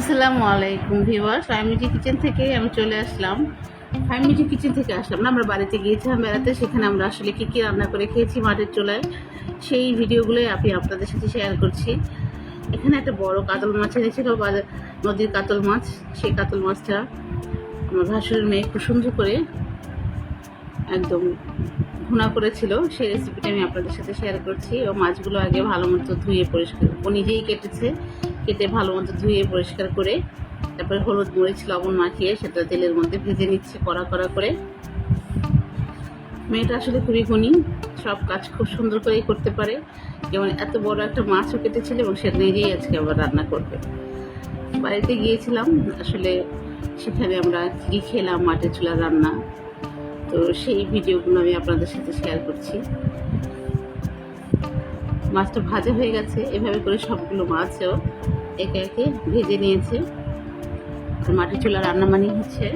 আসসালামু আলাইকুম viewers family kitchen থেকে আমি চলে আসলাম। ফ্যামিলি কিচেন থেকে আসলাম না, আমরা বাড়িতে গিয়েছিলাম বেড়াতে, সেখানে আমরা আসলে কী কী রান্না করে খেয়েছি মাটির চুলায়, সেই ভিডিওগুলোই আমি আপনাদের সাথে শেয়ার করছি। এখানে একটা বড় কাতল মাছ এনেছিল নদীর কাতল মাছ, সেই কাতল মাছটা আমার ভাসুরের মেয়ে খুব সুন্দর করে একদম ভুনা করেছিল, সেই রেসিপিটা আমি আপনাদের সাথে শেয়ার করছি। ও মাছগুলো আগে ভালো মতো ধুয়ে পরিষ্কার, ও নিজেই কেটেছে। কেটে ভালো মতো ধুয়ে পরিষ্কার করে, তারপরে হলুদ মরিচ, লবণ মাখিয়ে সেটা তেলের মধ্যে ভেজে নিচ্ছে কড়া কড়া করে। মেয়েটা আসলে খুবই গুণী সব কাজ খুব সুন্দর করেই করতে পারে। যেমন এত বড় একটা মাছও কেটেছিল এবং সে নিজেই আজকে আবার রান্না করবে। বাড়িতে গিয়েছিলাম, আসলে সেখানে আমরা কী খেলাম মাটির চুলা রান্না। তো সেই ভিডিওগুলো আমি আপনাদের সাথে শেয়ার করছি। মাছটা ভাজা হয়ে গেছে। এভাবে করে সবগুলো মাছও একে একে ভেজে নিয়েছে। আর মাটির চুলা রান্না মানে হচ্ছে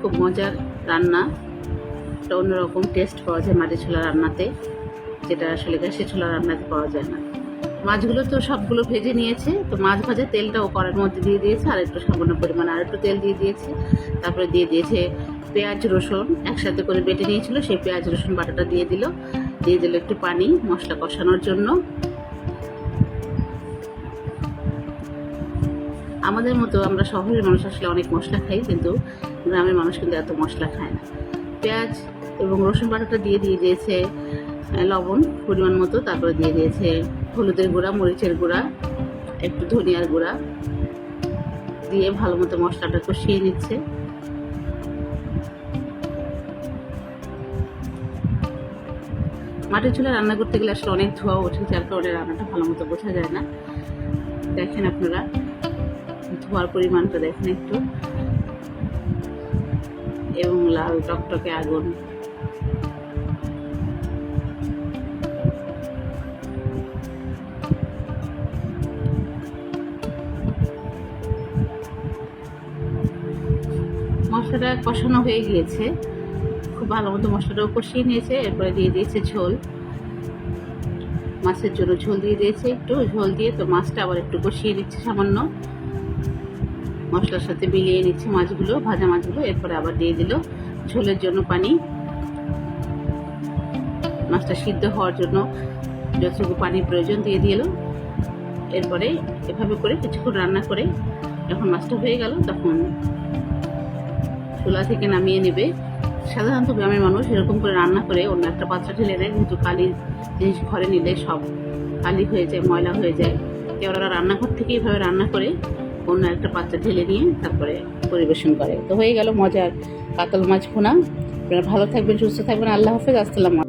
খুব মজার রান্না। একটা অন্যরকম টেস্ট পাওয়া যায় মাটির চুলা রান্নাতে, যেটা আসলে গ্যাসের চুলা রান্নাতে পাওয়া যায় না। মাছগুলো তো সবগুলো ভেজে নিয়েছে, তো মাছ ভাজা তেলটাও কড়ার মধ্যে দিয়ে দিয়েছে, আর একটু সামান্য পরিমাণ আর একটু তেল দিয়ে দিয়েছে। তারপরে দিয়ে দিয়েছে পেঁয়াজ রসুন, একসাথে করে বেটে নিয়েছিল, সেই পেঁয়াজ রসুন বাটাটা দিয়ে দিল। দিয়ে দিল একটু পানি, মশলা কষানোর জন্য। আমাদের মতো আমরা শহরের মানুষ আসলে অনেক মশলা খাই, কিন্তু গ্রামের মানুষ কিন্তু এত মশলা খায় না। পেঁয়াজ এবং রসুন বাটাটা দিয়ে দিয়ে দিয়েছে লবণ পরিমাণ মতো, তারপরে দিয়ে দিয়েছে হলুদের গুঁড়া, মরিচের গুঁড়া, একটু ধনিয়ার গুঁড়া। দিয়ে ভালো মতো মশলাটা কষিয়ে নিচ্ছে। মাটির চুলা রান্না করতে গেলে আসলে অনেক ধোয়া ওঠে, যার কারণে রান্নাটা ভালো মতো বোঝা যায় না। দেখেন আপনারা, ধোয়ার পরিমাণটা দেখেন একটু। এবং লাল টকটকে আগুন। মশলাটা কষানো হয়ে গিয়েছে। ভালো মতো মশলাটাও কষিয়ে নিয়েছে, এরপরে দিয়ে দিয়েছে ঝোল। মাছের জন্য ঝোল দিয়ে দিয়েছে একটু, ঝোল দিয়ে তো মাছটা আবার একটু কষিয়ে দিচ্ছে সামান্য। মশলার সাথে মিলিয়ে নিচ্ছে মাছগুলো, ভাজা মাছগুলো, এরপরে আবার দিয়ে দিল ঝোলের জন্য পানি। মাছটা সিদ্ধ হওয়ার জন্য যতটুকু পানির প্রয়োজন দিয়ে দিল। এরপরে এভাবে করে কিছুক্ষণ রান্না করে, যখন মাছটা হয়ে গেল তখন চুলা থেকে নামিয়ে নেবে। সাধারণত গ্রামের মানুষ এরকম করে রান্না করে, অন্য একটা পাত্র ঢেলে দেয়, কিন্তু কালির জিনিস ঘরে নিলে সব কালি হয়ে যায়, ময়লা হয়ে যায়। কেউরা রান্নাঘর থেকে এইভাবে রান্না করে, অন্য একটা পাত্রে ঢেলে নিয়ে তারপরে পরিবেশন করে। তো হয়ে গেল মজার কাতল মাছ ভুনা। আপনারা ভালো থাকবেন, সুস্থ থাকবেন। আল্লাহ হাফেজ, আসসালাম